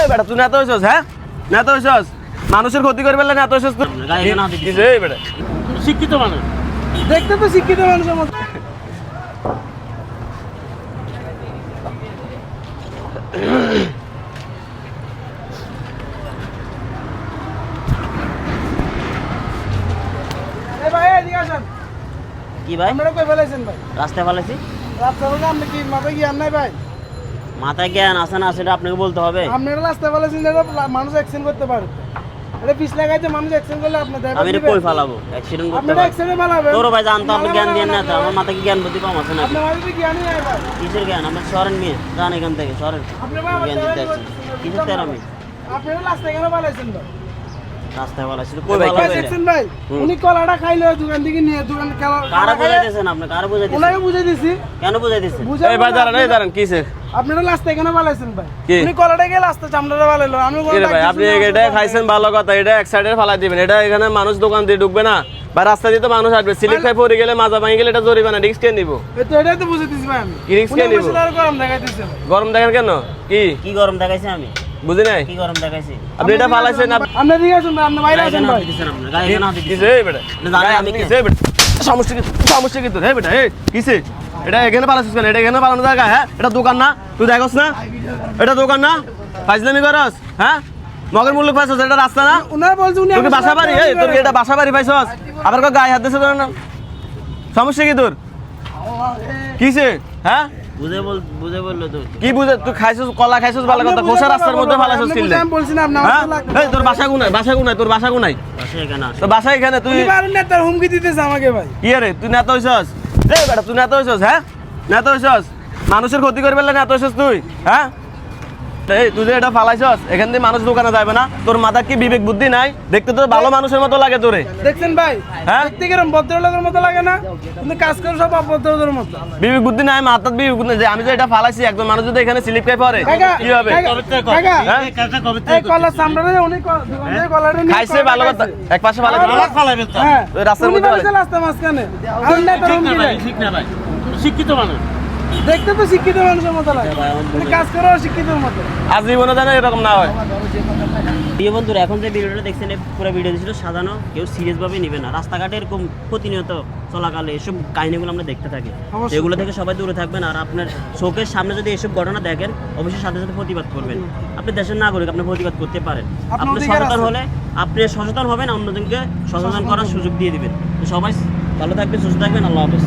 এই বেটা তুই নেতা হইছস হ্যাঁ? নেতা হইছস? মানুষের ক্ষতি করবে না নেতা হইছস তুই গায়ে এই বেটা। শিক্ষিত মানুষ। দেখতে তো শিক্ষিত মানুষের মতো। এই ভাই এদিকে আসেন। কি ভাই? আপনারা কই ফেলাইছেন ভাই? রাস্তায় ফেলেছি রাস্তা বলে আপনি কি মাথায় জ্ঞান নাই ভাই? মাথায় জ্ঞান আছে না সেটা আপনাকে বলতে হবে? আপনারা রাস্তা বলেছেন এটা মানুষ অ্যাক্সিডেন্ট করতে পারে। এটা পিছ লাগাইতে মানুষ অ্যাক্সিডেন্ট করলে আপনি আমি এটা কই ফালাবো? অ্যাক্সিডেন্ট করতে পারে। অ্যাক্সিডেন্ট ফালাবেন। তোর ভাই জানতো আপনি জ্ঞান দেন না তো। আমার মাথায় কি জ্ঞান বুদ্ধি কম আছে না আপনার কি জ্ঞানই নাই ভাই। কিসের জ্ঞান? আমার সরেন নিয়ে জান এখান থেকে সরেন আপনি ভাই জ্ঞান দিতে আছেন কিসের তার আমি আপনারা রাস্তায় কেন বলেছেন ভাই? রাস্তায় ফেলাছি তো কই কই ভাই, দেখছেন ভাই? উনি কলাটা খাইলো দোকান থেকে নিয়ে দোকান কারা বুঝাইতেছেন আপনি কারা বুঝাইতেছেন? ওনাকে বুঝাই দিছি। কেন বুঝাইতেছেন? বুঝাই এই ভাই দাঁড়ান এই দাঁড়ান কিসে আপনারা রাস্তায় কেন ফেলাইছেন ভাই? উনি কলাটা গিয়ে রাস্তা চামড়াটা ফেলাইলো আমি কি ভাই আপনি এটা খাইছেন ভালো কথা এটা এক সাইডে ফালাই দিবেন। এটা এখানে মানুষ দোকান দিয়ে ঢুকবে না। বা রাস্তা দিয়ে তো মানুষ আসবে। স্লিপ খাই পড়ে গেলে মাজা ভাঙে গেলে এটা জরিবে না রিস্ক কে নিব? তো এটাই তো বুঝাই ভাই আমি। কি নিবো? গরম দেখেন কেন? কি? কি গরম দেখাইছি আমি? বুঝি নাই? কি গরম দেখাইছি? আপনি এটা ফালাইছেন আপ- আপনি দিকে আসুন ভাই, আপনি বাইরে ভাই। কিসে বেটা? জানি আমি কিসে বেটা? সমস্যা কি সমস্যা কি তোর? হে বেটা এই কিসে? এটা এখানে পালাছিস কেন? এটা এখানে পালানো জায়গা হ্যাঁ? এটা দোকান না? তুই দেখোস না? এটা দোকান না? ফাইজলামি করস হ্যাঁ? মগের মূল্য পাইছস এটা রাস্তা না? উনারা বলছে উনি তোর কি আমার বাসা বাড়ি? এই তোর এটা বাসা বাড়ি পাইছস? আবার কো গায়ে হাত দিছে না সমস্যা কি তোর? কিসে? হ্যাঁ? বুঝে বল বুঝে বলল তো। কি বুঝে? তুই খাইছস কলা খাইছস ভালো কথা। খোসা রাস্তার মধ্যে ফালাইছস আমি বলছি না, হ্যাঁ? আমার সাথে এই তোর বাসা কোনায় বাসা কোনায় তোর বাসা কোনায়। পাশে এখানে আসো বাসা এখানে তুই উনি না তার হুমকি দিতেছে আমাকে ভাই। কি রে তুই নেতা হইছস? এই বেটা তুই নেতা হইছস হ্যাঁ? নেতা হইছস? মানুষের ক্ষতি করবে না নেতা হইছস তুই হ্যাঁ? এই তুই যে এটা ফালাইছস এখান দিয়ে মানুষ দোকানে যাবে না? তোর মাথার কি বিবেক বুদ্ধি নাই? দেখতে তো ভালো মানুষের মতো লাগে তোরে। দেখছেন ভাই? হ্যাঁ? দেখতে কিরম ভদ্রলোকের মতো লাগে না? কিন্তু কাজ করে সব অভদ্রদের মতো। বিবেক বুদ্ধি নাই মাথার বিবেক বুদ্ধি নাই। যে আমি যে এটা ফালাইছি একজন মানুষ যদি এখানে স্লিপ খাই পড়ে কি হবে? হ্যাঁ? এই কলার সামনে উনি নিয়ে খাইছে ভালো কথা। এক পাশে ভালো হ্যাঁ, ওই রাস্তার মধ্যে রাস্তার মাঝখানে। আপনি না দেন। শিক্ষিত মানুষ। দেখতে তো শিক্ষিত মানুষের মতো লাগে। কাজ করেও শিক্ষিতের মতো। আজীবনে যেন এরকম না হয়। প্রিয় বন্ধুরা এখন যে ভিডিওটা দেখছেন পুরো ভিডিও ছিল সাজানো কেউ সিরিয়াস ভাবে নেবে না। রাস্তাঘাটে এরকম প্রতিনিয়ত চলাকালে এসব কাহিনীগুলো আমরা দেখতে থাকি। এগুলো থেকে সবাই দূরে থাকবেন আর আপনার চোখের সামনে যদি এসব ঘটনা দেখেন অবশ্যই সাথে সাথে প্রতিবাদ করবেন। আপনি দেশের নাগরিক আপনি প্রতিবাদ করতে পারেন। আপনি সচেতন হলে আপনি সচেতন হবেন অন্যজনকে সচেতন করার সুযোগ দিয়ে দিবেন। সবাই ভালো থাকবেন সুস্থ থাকবেন আল্লাহ হাফেজ।